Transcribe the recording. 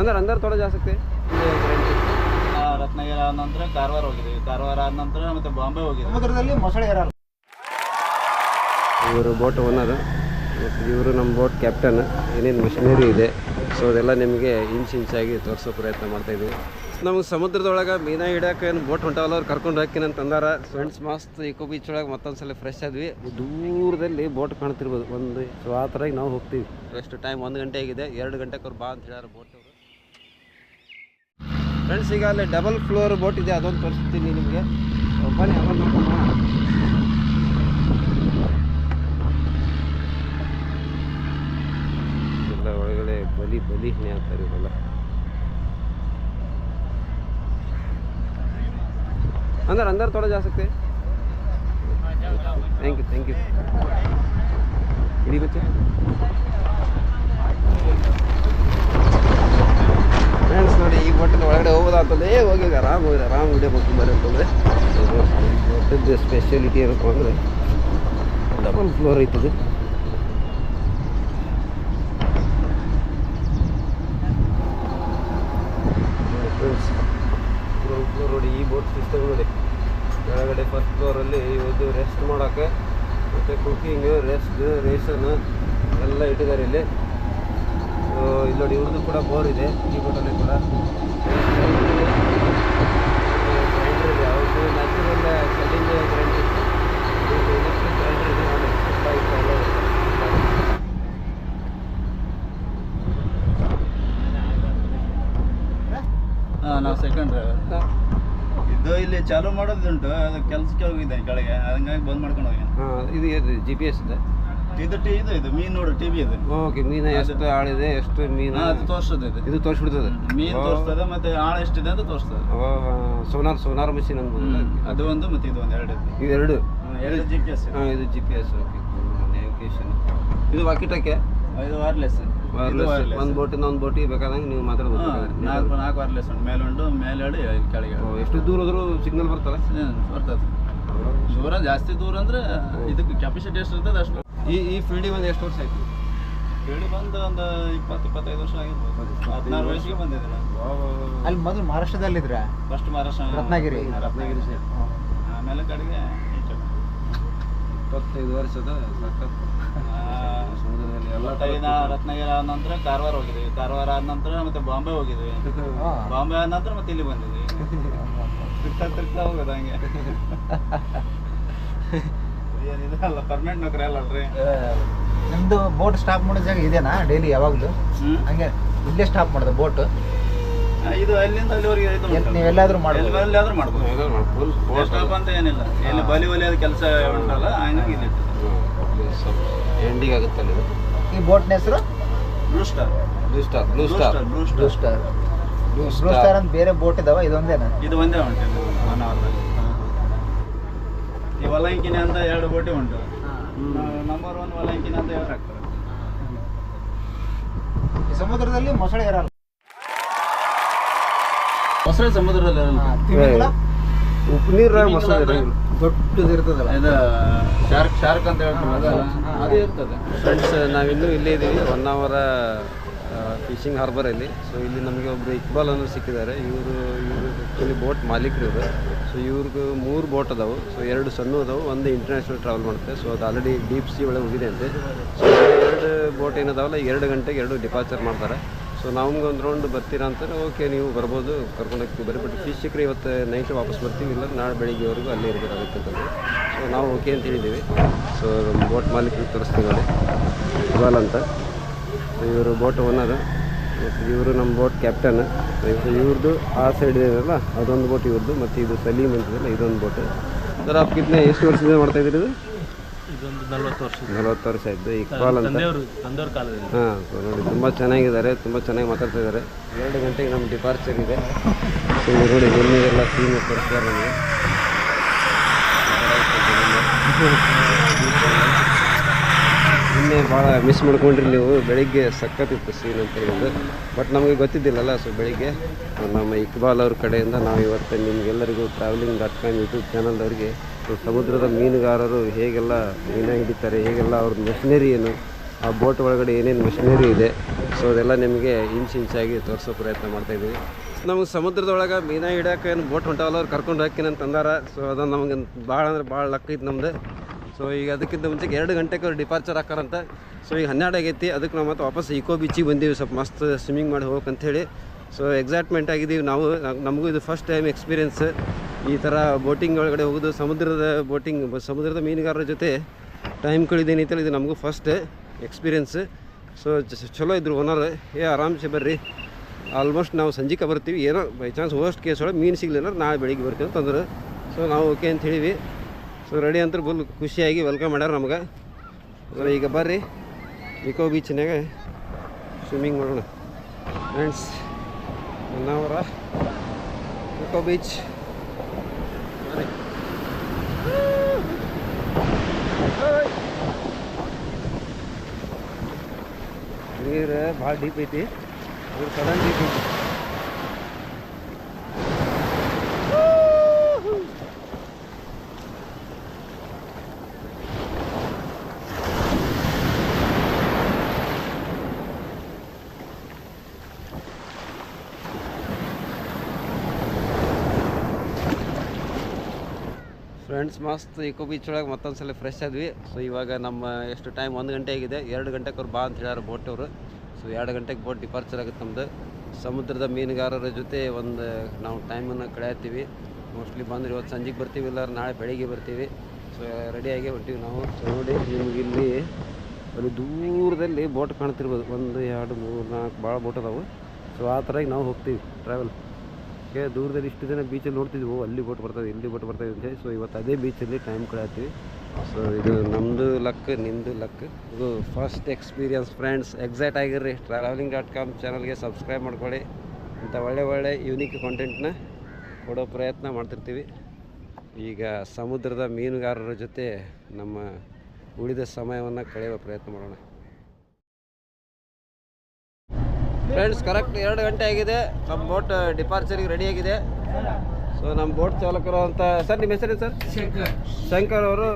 ಅಂದ್ರೆ ಅಂದ್ರೆ ಥೋಡೆ ಜಾಸ್ತಿ ರತ್ನಗಿರಿ ಆದ ನಂತರ ಕಾರವಾರ ಹೋಗಿದ್ದೀವಿ ಕಾರವಾರ ಆದ ನಂತರ ಮತ್ತೆ ಬಾಂಬೆ ಹೋಗಿದ್ದೀವಿ ಸಮುದ್ರದಲ್ಲಿ ಮೊಸಳೆ ಇರಲ್ಲ ಇವರು ಬೋಟ್ ಓನರ್ ಮತ್ತು ಇವರು ನಮ್ಮ ಬೋಟ್ ಕ್ಯಾಪ್ಟನ್ ಏನೇನು ಮಿಷನರಿ ಇದೆ. ಸೊ ಅದೆಲ್ಲ ನಿಮಗೆ ಇಂಚ್ ಇಂಚಾಗಿ ತೋರಿಸೋ ಪ್ರಯತ್ನ ಮಾಡ್ತಾ ಇದ್ದೀವಿ ನಮಗೆ ಸಮುದ್ರದೊಳಗೆ ಮೀನಾ ಹಿಡಿಯೋಕೆ ಏನು ಬೋಟ್ ಹೊಂಟಾವಲ್ಲ ಅವ್ರು ಕರ್ಕೊಂಡು ಹಾಕಿನ ತಂದಾರ ಫ್ರೆಂಡ್ಸ್ ಮಸ್ತ್ ಇಕೋ ಬೀಚ್ ಒಳಗೆ ಮತ್ತೊಂದ್ಸಲ ಫ್ರೆಶ್ ಆದ್ವಿ. ದೂರದಲ್ಲಿ ಬೋಟ್ ಕಾಣ್ತಿರ್ಬೋದು. ಒಂದು ಸೊ ಆ ಥರ ನಾವು ಹೋಗ್ತೀವಿ. ಎಷ್ಟು ಟೈಮ್ ಒಂದು ಗಂಟೆ ಆಗಿದೆ. ಎರಡು ಗಂಟೆಗೆ ಅವ್ರು ಬಾ ಅಂತ ಹೇಳ್ಯಾರ ಬೋಟ್ ಫ್ರೆಂಡ್ಸ್ ಈಗ ಅಲ್ಲಿ ಡಬಲ್ ಫ್ಲೋರ್ ಬೋಟ್ ಇದೆ, ಅದೊಂದು ತೋರಿಸ್ತೀನಿ ನಿಮಗೆ. ಬನ್ನಿ ಅದೊಂದು ನೋಡೋಣ ಒಳಗಡೆ ಬಲಿ ಬಲಿ ಅಂತಾರೆ ಇವೆಲ್ಲ. ಅಂದ್ರೆ ಅಂದರ್ ಥೋಡ ಜಾಸ್ತಿ ಥ್ಯಾಂಕ್ ಯು ಥ್ಯಾಂಕ್ ಯು ಇಡೀ ಬಚ್ಚೆ ಏ ಹೋಗಿ ಆರಾಮ್ ಹೋಗಿ ಆರಾಮ್ ವಿಡಿಯೋ ಮಾಡ್ಕೊಂಬರಿ ಅಂತಂದರೆ. ಬೋಟದ್ದು ಸ್ಪೆಷಾಲಿಟಿ ಏನಪ್ಪ ಅಂದರೆ ಡಬಲ್ ಫ್ಲೋರ್ ಐತದು. ನೋಡಿ ಈ ಬೋಟ್ ಸಿಸ್ಟಮ್ ನೋಡಿ. ಕೆಳಗಡೆ ಫಸ್ಟ್ ಫ್ಲೋರಲ್ಲಿ ಇವತ್ತು ರೆಸ್ಟ್ ಮಾಡೋಕ್ಕೆ ಮತ್ತು ಕುಕಿಂಗ್ ರೆಸ್ಟ್ ರೇಷನ್ ಎಲ್ಲ ಇಟ್ಟಿದ್ದಾರೆ ಇಲ್ಲಿ. ಇಲ್ಲಿ ನೋಡಿ ಇವ್ರದ್ದು ಕೂಡ ಬೋರ್ ಇದೆ, ಈ ಬೋಟಲ್ಲಿ ಕೂಡ. ಇದೆ ನ್ಯಾಚುರಲ್ ಕಲ್ಲಿಂದ ಗ್ರೈಂಡ್ ಇತ್ತು ಎಲೆಕ್ಟ್ರಿಕ್ ಗ್ರೈಂಡರ್ ಇದೆ ಇದೆ. ನಾವು ಸೆಕೆಂಡ್ ಡ್ರೈವರ್ ಇದು ಇಲ್ಲಿ ಚಾಲೂ ಮಾಡೋದುಂಟು ಅದು ಕೆಲಸಕ್ಕೆ ಹೋಗಿದ್ದೆ ಕೆಳಗೆ ಹಂಗಾಗಿ ಬಂದ್ ಮಾಡ್ಕೊಂಡು ಹೋಗಿ ಇದು ಜಿ ಪಿ ಎಸ್ ಇದೆ? ಇದು ಟಿ ಇದು ಇದು ಮೀನು ನೋಡು ಟಿವಿ ಇದು ಓಕೆ ಮೀನ ಎಷ್ಟು ಆಳಿದೆ ಎಷ್ಟು ಮೀನ? ಅದು ತೋರಿಸ್ತದೆ ಇದು. ಇದು ತೋರಿಸ್ಬಿಡ್ತದೆ? ಮೀನು ತೋರಿಸ್ತದೆ ಮತ್ತೆ ಆಳ ಎಷ್ಟಿದೆ ಅಂತ ತೋರಿಸ್ತದೆ. ಸೋನಾರ್ ಸೋನಾರ್ ಮಷೀನ್ ಅನ್ಬೋದು ಅದು ಒಂದು ಮತ್ತೆ ಇದು ಒಂದು ಎರಡು. ಇದೆ. ಎರಡು ಜಿ ಪಿ ಎಸ್ ಹಾಂ ಇದು G P S okay navigation ಇದು ವಾಕಿಟಕ್ಕೆ? ಇದು ವಾರ್ಲೆಸ್ ಒಂದು ಬೋಟಿಂದ ಒಂದು ಬೋಟಿಗೆ ಬೇಕಾದಂಗೆ ನೀವು ಮಾತಾಡ್ಬೋದು. ನಾಲ್ಕು ನಾಲ್ಕು ವಾರ್ಲೆಸ್ ಉಂಟು. ಮೇಲೆ ಉಂಟು ಮೇಲೆ ಎರಡು ಕೆಳಗೆ. ಎಷ್ಟು ದೂರ ಹೋದ್ರು ಸಿಗ್ನಲ್ ಬರ್ತಲ್ಲ? ಬರ್ತದೆ. ದೂರ ಜಾಸ್ತಿ ದೂರ ಅಂದ್ರೆ ಇದಕ್ಕೆ ಕೆಪಾಸಿಟಿ ಎಷ್ಟು ಇರ್ತದೆ ಅಷ್ಟು. ಈ ಈ ಫೀಲ್ಡಿಗೆ ಒಂದು ಎಷ್ಟು ವರ್ಷ ಆಯ್ತು? ಫೀಲ್ಡ್ ಬಂದು ಒಂದು ಇಪ್ಪತ್ತು ಇಪ್ಪತ್ತೈದು ವರ್ಷ ಆಗಿರ್ಬೋದು. ಹದಿನಾರು ವಯಸ್ಸಿಗೆ ಬಂದಿದೆ ನಾನು ಅಲ್ಲಿ ಮೊದಲು ಮಹಾರಾಷ್ಟ್ರದಲ್ಲಿದ್ರ? ಫಸ್ಟ್ ಮಹಾರಾಷ್ಟ್ರ ರತ್ನಗಿರಿ. ರತ್ನಗಿರಿ ಸೇರಿ ಆಮೇಲೆ ಕಡೆಗೆ. ಇಪ್ಪತ್ತೈದು ವರ್ಷದ ಸಖತ್ ಆ, ಸಮುದ್ರದಲ್ಲಿ ಎಲ್ಲ ರತ್ನಗಿರಿ ಆದ ನಂತರ ಕಾರವಾರ ಹೋಗಿದ್ವಿ. ಕಾರವಾರ ಆದ ನಂತರ ಮತ್ತೆ ಬಾಂಬೆ ಹೋಗಿದ್ವಿ. ಬಾಂಬೆ ಆದ ನಂತರ ಮತ್ತೆ ಇಲ್ಲಿ ಬಂದಿದ್ವಿ. ತಿರ್ತಾ ತಿರ್ತಾ ಹೋಗೋದು ಹಂಗೆ. ಏನಿದೆ? ಅಲ್ಲ ಪರ್ಮನೆಂಟ್ ನೌಕರಿ ಅಲ್ಲ ಅಲ್ರಿ? ನಿಮ್ದು ಬೋಟ್ ಸ್ಟಾಪ್ ಮಾಡೋ ಜಾಗ ಇದೇನಾ ಡೈಲಿ ಯಾವಾಗಲೂ? ಹಂಗೆ ಇಲ್ಲೇ ಸ್ಟಾಪ್ ಮಾಡೋದು ಬೋಟ್ ಇದು ಅಲ್ಲಿಂದ ಅಲ್ಲಿವರೆಗೆ. ನೀವೆಲ್ಲಾದ್ರೂ ಮಾಡ್ಬೋದು. ಎಲ್ಲಿ- ಎಲ್ಲಿಯಾದ್ರೂ ಮಾಡ್ಬೋದು. ಫುಲ್ ಸ್ಟಾಪ್ ಅಂತ ಏನಿಲ್ಲ. ಇಲ್ಲಿ ಬಲಿ ಅದು ಕೆಲಸ ಉಂಟಲ್ಲ ಹಂಗಾಗಿ ಇಲ್ಲಿ ಎಂಡಿಂಗ್ ಆಗುತ್ತಲ್ಲ ಇದು? ಈ ಬೋಟ್ನ ಹೆಸರು? Blue Star Blue Star Blue Star Blue Star Star Blue Blue Star ಅಂತ ಬೇರೆ ಬೋಟ್ ಇದಾವ ಇದೊಂದೇನಾ? ಇದು ಒಂದೇ ಉಂಟು ಇದು ಒನ್ ಅವರ್ದಲ್ಲಿ ಈ ಒಲಂಕಿನ ಅಂತ ಎರಡು ಬೋಟಿ ಉಂಟು. ನಂಬರ್ ಒನ್ ಒಲಂಕಿನ ಅಂತ ಎರಡು ಹಾಕ್ತಾರೆ. ಈ ಸಮುದ್ರದಲ್ಲಿ ಮೊಸಳೆ ಇರಲ್ಲ ಮೊಸಳೆ ಸಮುದ್ರದಲ್ಲಿ ಇರಲ್ಲ. ಉಪ್ಪು ನೀರಾಗ ಮೊಸಳೆ ದೊಡ್ಡದು ಇರ್ತದಲ್ಲ. ಇದು ಶಾರ್ಕ್ ಶಾರ್ಕ್ ಅಂತ ಹೇಳ್ತಾರೆ ಅದೇ ಅದು ಇರ್ತದೆ. ಫ್ರೆಂಡ್ಸ್ ನಾವಿನ್ನೂ ಇಲ್ಲೇ ಇದ್ದೀವಿ. ಒನ್ ಅವರ ಫಿಶಿಂಗ್ ಹಾರ್ಬರಲ್ಲಿ ಸೊ ಇಲ್ಲಿ ನಮಗೆ ಒಬ್ಬರು ಇಕ್ಬಾಲ್ ಅನ್ನು ಸಿಕ್ಕಿದ್ದಾರೆ. ಇವರು ಇವರು ಆ್ಯಕ್ಚುಲಿ ಬೋಟ್ ಮಾಲೀಕರು ಇವರು. ಸೊ ಇವ್ರಿಗೆ ಮೂರು ಬೋಟ್ ಅದಾವೆ. ಸೊ ಎರಡು ಸಣ್ಣ ಅದಾವೆ. ಒಂದು ಇಂಟರ್ನ್ಯಾಷನಲ್ ಟ್ರಾವೆಲ್ ಮಾಡುತ್ತೆ. ಸೊ ಅದು ಆಲ್ರೆಡಿ ಡೀಪ್ ಸಿ ಒಳಗೆ ಹೋಗಿದೆ ಅಂತೆ. ಸೊ ಎರಡು ಬೋಟ್ ಏನದಾವಲ್ಲ ಎರಡು ಗಂಟೆಗೆ ಎರಡು ಡಿಪಾರ್ಚರ್ ಮಾಡ್ತಾರೆ. ಸೊ ನಮ್ಗೆ ಒಂದು ರೌಂಡ್ ಬರ್ತೀರಾ ಅಂತಾರೆ. ಓಕೆ ನೀವು ಬರ್ಬೋದು. ಕರ್ಕೊಂಡು ಹೋಗ್ತೀವಿ. ಬರೀ ಬಟ್ ಫಿಶ್ ಸಿಕ್ಕರೆ ಇವತ್ತು ನೈಟ್ ವಾಪಸ್ ಬರ್ತೀವಿ. ಇಲ್ಲ ನಾಳೆ ಬೆಳಿಗ್ಗೆವರೆಗೂ ಅಲ್ಲೇ ಇರಬೇಕಾಗುತ್ತೆ ಸೊ ನಾವು. ಓಕೆ ಅಂತ ಹೇಳಿದ್ದೀವಿ. ಸೊ ಬೋಟ್ ಮಾಲೀಕರಿಗೆ ತೋರಿಸ್ತೀವಿ ನೋಡಿ. ಇಕ್ಬಾಲ್ ಅಂತ. ಇವರು ಬೋಟ್ ಓನರ್ ಮತ್ತು ಇವರು ನಮ್ಮ ಬೋಟ್ ಕ್ಯಾಪ್ಟನ್ ಸೊ ಇವ್ರದ್ದು ಆ ಸೈಡ್ ಇದೆಯಲ್ಲ ಅದೊಂದು ಬೋಟ್ ಇವ್ರದ್ದು ಮತ್ತು ಇದು ಸಲೀಮ್ ಅಂತಿದೆಯಲ್ಲ ಇದೊಂದು ಬೋಟ್ ಸರ್ ಆಪ್ ಎಷ್ಟು ವರ್ಷದಿಂದ ಮಾಡ್ತಾ ಇದ್ದೀರಿ ಇದು? ಇದೊಂದು ವರ್ಷ. ನಲ್ವತ್ತು ವರ್ಷ ಆಯಿತು. ಇಕ್ಬಾಲ್ ಅಂತ. ಹಾಂ ನೋಡಿ ತುಂಬ ಚೆನ್ನಾಗಿದ್ದಾರೆ ತುಂಬ ಚೆನ್ನಾಗಿ ಮಾತಾಡ್ತಾ ಇದ್ದಾರೆ. ಎರಡು ಗಂಟೆಗೆ ನಮ್ಮ ಡಿಪಾರ್ಚರ್ ಇದೆ. ಸೊ ನೋಡಿ ಎಲ್ಲ ಸೀನ್ ತೋರಿಸ್ತಾರೆ ನಮಗೆ ಭಾಳ ಮಿಸ್ ಮಾಡ್ಕೊಂಡ್ರಿ ನೀವು. ಬೆಳಿಗ್ಗೆ ಸಖತ್ತಿತ್ತು ಸೀನ್ ಅಂತ ಹೇಳಿದ್ದು ಬಟ್ ನಮಗೆ ಗೊತ್ತಿದ್ದಿಲ್ಲಲ್ಲ ಸೊ ಬೆಳಿಗ್ಗೆ ನಮ್ಮ ಇಕ್ಬಾಲ್ ಅವ್ರ ಕಡೆಯಿಂದ ನಾವು ಇವತ್ತು ನಿಮಗೆಲ್ಲರಿಗೂ ಟ್ರಾವೆಲಿಂಗ್ ಡಾಟ್ ಕಾಮ್ ಯೂಟ್ಯೂಬ್ ಚಾನಲ್ದವ್ರಿಗೆ ಸಮುದ್ರದ ಮೀನುಗಾರರು ಹೇಗೆಲ್ಲ ಮೀನ ಹಿಡಿತಾರೆ, ಹೇಗೆಲ್ಲ ಅವ್ರ ಮೆಷಿನರಿ ಏನು, ಆ ಬೋಟ್ ಒಳಗಡೆ ಏನೇನು ಮೆಷಿನರಿ ಇದೆ ಸೊ ಅದೆಲ್ಲ ನಿಮಗೆ ಇಂಚ್ ಇಂಚಾಗಿ ತೋರಿಸೋ ಪ್ರಯತ್ನ ಮಾಡ್ತಾ ಇದ್ದೀವಿ. ನಮಗೆ ಸಮುದ್ರದೊಳಗೆ ಮೀನ ಹಿಡಿಯೋಕೆ ಏನು ಬೋಟ್ ಹೊಂಟಾವಲ್ಲ, ಅವ್ರು ಕರ್ಕೊಂಡು ಹಾಕಿನ ಅಂತಂದಾರ ಸೊ ಅದು ನಮಗೆ ಭಾಳ ಅಂದ್ರೆ ಭಾಳ ಲಕ್ ಇತ್ತು ನಮ್ದು. ಸೊ ಈಗ ಅದಕ್ಕಿಂತ ಮುಂಚೆಗೆ ಎರಡು ಗಂಟೆಗೆ ಅವ್ರು ಡಿಪಾರ್ಚರ್ ಹಾಕಾರಂತ ಸೊ ಈಗ ಹನ್ನೆರಡು ಆಗೈತಿ. ಅದಕ್ಕೆ ನಾವು ಮತ್ತೆ ವಾಪಸ್ ಇಕೋ ಬೀಚಿಗೆ ಬಂದೀವಿ. ಸ್ವಲ್ಪ ಮಸ್ತ್ ಸ್ವಿಮ್ಮಿಂಗ್ ಮಾಡಿ ಹೋಗಕ್ಕಂಥೇಳಿ ಸೊ ಎಕ್ಸೈಟ್ಮೆಂಟ್ ಆಗಿದ್ದೀವಿ ನಾವು. ನಮಗೂ ಇದು ಫಸ್ಟ್ ಟೈಮ್ ಎಕ್ಸ್ಪೀರಿಯನ್ಸ್ ಈ ಥರ ಬೋಟಿಂಗ್ ಒಳಗಡೆ ಹೋಗೋದು, ಸಮುದ್ರದ ಬೋಟಿಂಗ್ ಸಮುದ್ರದ ಮೀನುಗಾರರ ಜೊತೆ ಟೈಮ್ ಕಳಿದೀನಿ ಅಂತೇಳಿ ಇದು ನಮಗೂ ಫಸ್ಟ್ ಎಕ್ಸ್ಪೀರಿಯನ್ಸ್ ಸೊ ಚಲೋ ಇದ್ರು ಓನರ್ ಏ, ಆರಾಮ್ಸೆ ಬರ್ರಿ. ಆಲ್ಮೋಸ್ಟ್ ನಾವು ಸಂಜೆಗೆ ಬರ್ತೀವಿ. ಏನೋ ಬೈ ಚಾನ್ಸ್ ವರ್ಸ್ಟ್ ಕೇಸ್ ಒಳಗೆ ಮೀನು ಸಿಗಲಿಲ್ಲ ನಾಳೆ ಬೆಳಿಗ್ಗೆ ಬರ್ತೀವಿ ಅಂತಂದ್ರೆ ಸೊ ನಾವು ಓಕೆ ಅಂತ ಹೇಳಿವಿ ಸೊ ರೆಡಿ ಅಂತ ಫುಲ್ ಖುಷಿಯಾಗಿ ವೆಲ್ಕಮ್ ಮಾಡ್ಯಾರ ನಮ್ಗೆ. ಅದರ ಈಗ ಬರ್ರಿ. ಇಕೋ ಬೀಚ್ನಾಗ ಸ್ವಿಮ್ಮಿಂಗ್ ಮಾಡೋಣ. ಫ್ರೆಂಡ್ಸ್ ಹೊನ್ನಾವರ ಇಕೋ ಬೀಚ್ ನೀರು ಭಾಳ ಡೀಪ್ ಐತಿ. ಸಡನ್ ಡೀಪ್ ಐತಿ. ಫ್ರೆಂಡ್ಸ್, ಮಸ್ತ್. ಇಕೋ ಬೀಚ್ ಒಳಗೆ ಮತ್ತೊಂದು ಸಲ ಫ್ರೆಶ್ ಆದ್ವಿ. ಸೊ ಇವಾಗ ನಮ್ಮ ಎಷ್ಟು ಟೈಮ್ ಒಂದು ಗಂಟೆ ಆಗಿದೆ. ಎರಡು ಗಂಟೆಗೆ ಅವ್ರು ಬಾ ಅಂತ ಹೇಳ್ಯಾರ ಬೋಟ್ ಅವರು. ಸೊ ಎರಡು ಗಂಟೆಗೆ ಬೋಟ್ ಡಿಪಾರ್ಚರ್ ಆಗುತ್ತೆ ನಮ್ಮದು ಸಮುದ್ರದ ಮೀನುಗಾರರ ಜೊತೆ ಒಂದು, ನಾವು ಟೈಮನ್ನು ಕಳೆಯತ್ತೀವಿ. ಮೋಸ್ಟ್ಲಿ ಬಂದ್ರೆ ಇವತ್ತು ಸಂಜೆಗೆ ಬರ್ತೀವಿ ಇಲ್ಲ ನಾಳೆ ಬೆಳಿಗ್ಗೆ ಬರ್ತೀವಿ. ಸೊ ರೆಡಿಯಾಗಿ ಹೊಂಟೀವಿ ನಾವು. ನೋಡಿ, ನಿಮ್ಗೆ ಇಲ್ಲಿ ಅಲ್ಲಿ ದೂರದಲ್ಲಿ ಬೋಟ್ ಕಾಣ್ತಿರ್ಬೋದು. ಒಂದು, ಎರಡು, ಮೂರು, ನಾಲ್ಕು ಭಾಳ ಬೋಟ್ ಅದಾವೆ. ಸೊ ಆ ಥರ ನಾವು ಹೋಗ್ತೀವಿ ಟ್ರಾವೆಲ್ ಓಕೆ ದೂರದಲ್ಲಿ ಇಷ್ಟು ದಿನ ಬೀಚಲ್ಲಿ ನೋಡ್ತಿದ್ವು, ಅಲ್ಲಿ ಬೋಟ್ ಬರ್ತದೆ, ಇಲ್ಲಿ ಬೋಟ್ ಬರ್ತದೆ ಅಂತ ಹೇಳಿ. ಸೊ ಇವತ್ತು ಅದೇ ಬೀಚಲ್ಲಿ ಟೈಮ್ ಕಳೆಯತ್ತೀವಿ ಸೊ ಇದು ನಮ್ಮದು ಲಕ್ ನಿಮ್ಮದು ಲಕ್ ಇದು ಫಸ್ಟ್ ಎಕ್ಸ್ಪೀರಿಯನ್ಸ್ ಫ್ರೆಂಡ್ಸ್ ಎಕ್ಸೈಟ್ ಆಗಿರ್ರಿ. ಟ್ರಾವೆಲಿಂಗ್ ಡಾಟ್ ಕಾಮ್ ಚಾನಲ್ಗೆ ಸಬ್ಸ್ಕ್ರೈಬ್ ಮಾಡ್ಕೊಳ್ಳಿ. ಇಂಥ ಒಳ್ಳೆ ಒಳ್ಳೆ ಯೂನಿಕ್ ಕಾಂಟೆಂಟ್ನ ಕೊಡೋ ಪ್ರಯತ್ನ ಮಾಡ್ತಿರ್ತೀವಿ. ಈಗ ಸಮುದ್ರದ ಮೀನುಗಾರರ ಜೊತೆ ನಮ್ಮ ಉಳಿದ ಸಮಯವನ್ನು ಕಳೆಯುವ ಪ್ರಯತ್ನ ಮಾಡೋಣ. ಫ್ರೆಂಡ್ಸ್ ಕರೆಕ್ಟ್ ಎರಡು ಗಂಟೆ ಆಗಿದೆ. ನಮ್ಮ ಬೋಟ್ ಡಿಪಾರ್ಚರಿಗೆ ರೆಡಿ ಆಗಿದೆ. ಸೊ ನಮ್ಮ ಬೋಟ್ ಚಾಲಕರು ಅಂತ ಸರ್ ನಿಮ್ಮ ಹೆಸರು ಸರ್ ಶಂಕರ್ ಅವರು